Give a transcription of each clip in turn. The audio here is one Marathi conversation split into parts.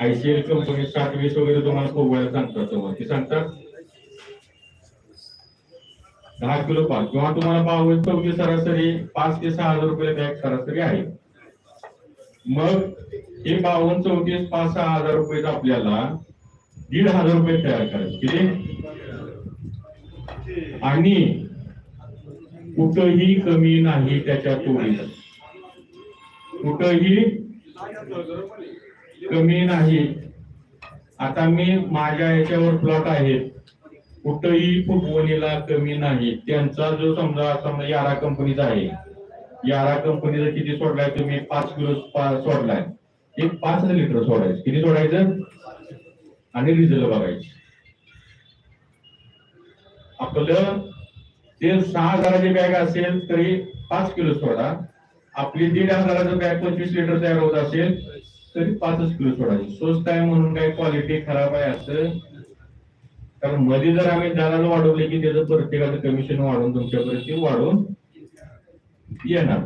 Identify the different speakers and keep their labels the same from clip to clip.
Speaker 1: आयसीएल कंपनी साठ वीस वगैरे तुम्हाला पोगवायला सांगतात समोर सांगतात दहा किलो पाच किंवा तुम्हाला बावीस चौकी सरासरी पाच ते सहा हजार रुपये बॅग सरासरी आहे. मग हे बावन्न चौतीस पाच सहा हजार रुपये आपल्याला दीड हजार रुपये तयार करायचे. किती? आणि कुठंही कमी नाही त्याच्या तोडीत. कुठंही कमी नाही. आता मी माझ्या याच्यावर प्लॉट आहे. कुठंही फुटवणीला कमी नाही. त्यांचा जो समजा समजा यारा कंपनीचा आहे यारा कंपनीचा किती सोडलाय तुम्ही? पाच किलो सोडलाय. एक पाच लिटर सोडायचं. किती सोडायचं? आणि रिझल्ट बघायचे. आपलं ते सहा हजाराची बॅग असेल तरी पाच किलो सोडा. आपली दीड हजाराचं बॅग पंचवीस लिटर तयार होत असेल तरी पाचच किलो सोडायची. स्वस्त आहे म्हणून काही क्वालिटी खराब आहे असं. कारण मध्ये जर आम्ही दलाल वाढवले की त्याचं प्रत्येकाचं कमिशन वाढून तुमच्यापर्यंत वाढून येणार.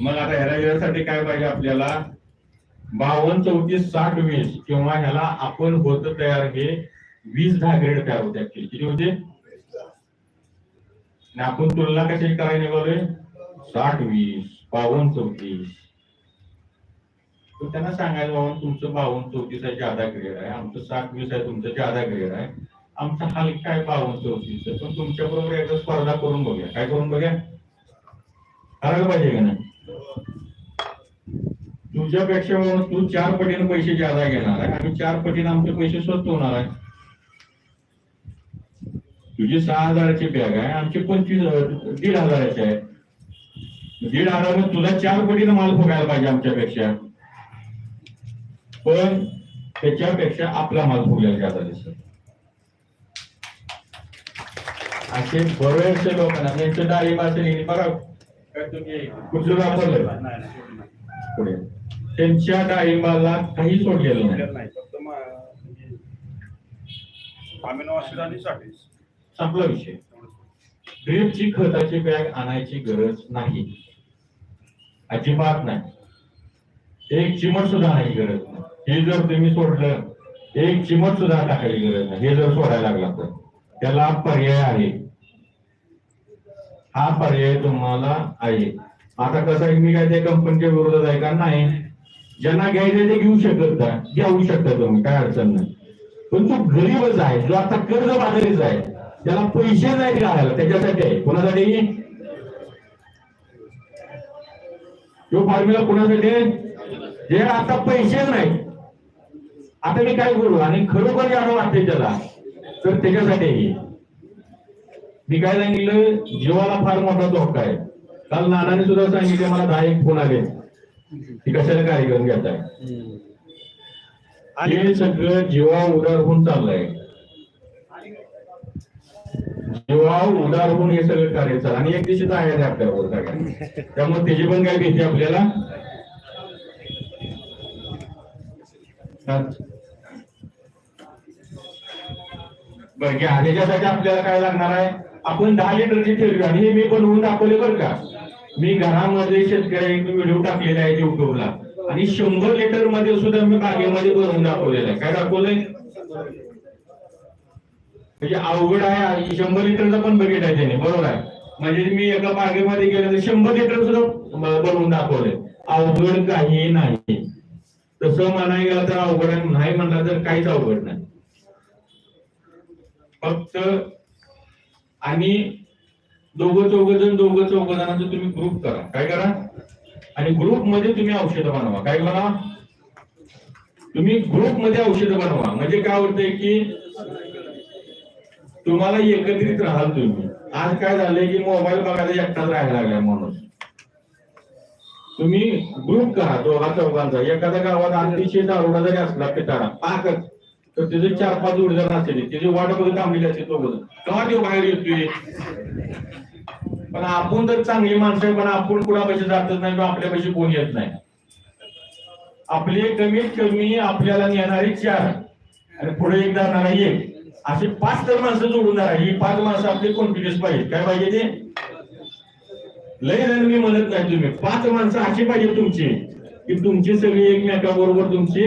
Speaker 1: मग आता ह्याला यासाठी काय पाहिजे आपल्याला? बावन्न चौतीस साठ वीस किंवा ह्याला आपण होत तयार हे वीस दहा ग्रेड तयार होते किती होते? आणि आपण तुलना कशी करायला निघालोय साठ वीस बावन्न चौतीस. तर त्यांना सांगायला बाबा तुमचं बावन्न चौतीस आहे जादा ग्रेड आहे. आमचं सात वीस आहे तुमचं जादा ग्रेड आहे. आमचा हलका आहे बावन्न चौतीस पण तुमच्या बरोबर एकदा स्पर्धा करून बघूया. काय करून बघूया? करायला पाहिजे का नाही? तुझ्यापेक्षा म्हणून तू चार पटीनं पैसे जादा घेणार आहे आणि चार पटीनं आमचे पैसे स्वस्त होणार आहे. तुझी सहा हजाराची बॅग आहे आमची पंचवीस दीड हजाराची आहे. दीड हजार तुला चार पटीनं माल फुगायला पाहिजे आमच्यापेक्षा. पण त्याच्यापेक्षा आपला माल फुगलेला जादा दिसत. असे बरेचसे लोकांना त्यांचं असेल हे बघा. कुठलं वापरलं. पुढे. त्यांच्या डाळिंबाला काही सोडलेलं नाही.
Speaker 2: मा- म्हणजे
Speaker 1: संपला विषय. ड्रीपची खताची बॅग आणायची गरज नाही. अजिबात नाही. एक चिमट सुद्धा आणायची गरज नाही. जर तुम्ही सोडलं एक चिमट सुद्धा टाकायची गरज नाही. हे जर सोडायला लागला तर. त्याला पर्याय आहे. हा पर्याय तुम्हाला आहे. आता कसं आहे मी काय त्या कंपनीच्या विरोधात आहे का? नाही. ज्यांना घ्यायचं ते घेऊ शकत का घेऊ शकता तुम्ही काय अडचण नाही. पण तो गरीबच आहे जो आता कर्ज बाजारीच आहे त्याला पैसे नाही घालायला त्याच्यासाठी आहे. कोणासाठी? तो फॉर्म्युला कोणासाठी जे आता पैसे नाही. आता मी काय करू आणि खरोखर जाणं वाटते त्याला तर त्याच्यासाठी. मी काय सांगितलं? जीवाला फार मोठा धोका आहे. काल नानाने सुद्धा सांगितले मला दहा एक फोन आले. ती कशाला काय घेऊन घेत आहे हे सगळं जीवा उदार होऊन चाललंय. जीवा उदार होऊन हे सगळं कार्य चाललं आणि एक दिवशी आहे आपल्यावर सगळ्या त्यामुळे त्याची पण काय भीती आपल्याला? बरं घ्या. त्याच्यासाठी आपल्याला काय लागणार आहे? आपण दहा लिटरची ठेवली आणि हे मी बनवून दाखवले बरं का. मी घरामध्ये शेतकऱ्या व्हिडिओ टाकलेला आहे युट्यूबला. आणि शंभर लिटरमध्ये सुद्धा मी बागेमध्ये बनवून दाखवलेलं आहे. काय दाखवलंय? म्हणजे अवघड आहे शंभर लिटरचा पण बकेट आहे त्याने. बरोबर आहे. म्हणजे मी एका बागेमध्ये गेलो तर शंभर लिटर सुद्धा बनवून दाखवलंय. अवघड काही नाही. तसं म्हणायला तर अवघड आहे. नाही म्हणलं तर काहीच अवघड नाही. फक्त आणि दोघं चौघ जण दोघं चौघ जणांचं तुम्ही ग्रुप करा. काय करा? आणि ग्रुपमध्ये तुम्ही औषधं बनवा. काय बनवा तुम्ही ग्रुपमध्ये औषधं बनवा. म्हणजे काय होतंय की तुम्हाला एकत्रित राहाल तुम्ही. आज काय झालंय की मोबाईल बघायला एकटाच राहायला लागला म्हणून. तुम्ही ग्रुप करा दोघा चौघांचा. एखाद्या गावात अतिशय दारुडा जरी असला पिताडा पाकच. तर त्याचे चार पाच जोडीदार असतील त्याची वाट बघत थांबलेली असेल तो बघत तेव्हा ते बाहेर येतोय? पण आपण तर चांगली माणसं आहे पण आपण कुणापाशी जातच नाही किंवा आपल्यापाशी कोण येत नाही. आपले कमीत कमी आपल्याला नेणारी चार. आणि पुढे एक जाणारा एक. असे पाच तर माणसं जोडून जाणार. ही पाच माणसं आपली कॉन्फिडन्स पाहिजे काय पाहिजे ते? लय जण मी म्हणत नाही तुम्ही. पाच माणसं अशी पाहिजे तुमची की तुमची सगळी एकमेकाबरोबर तुमची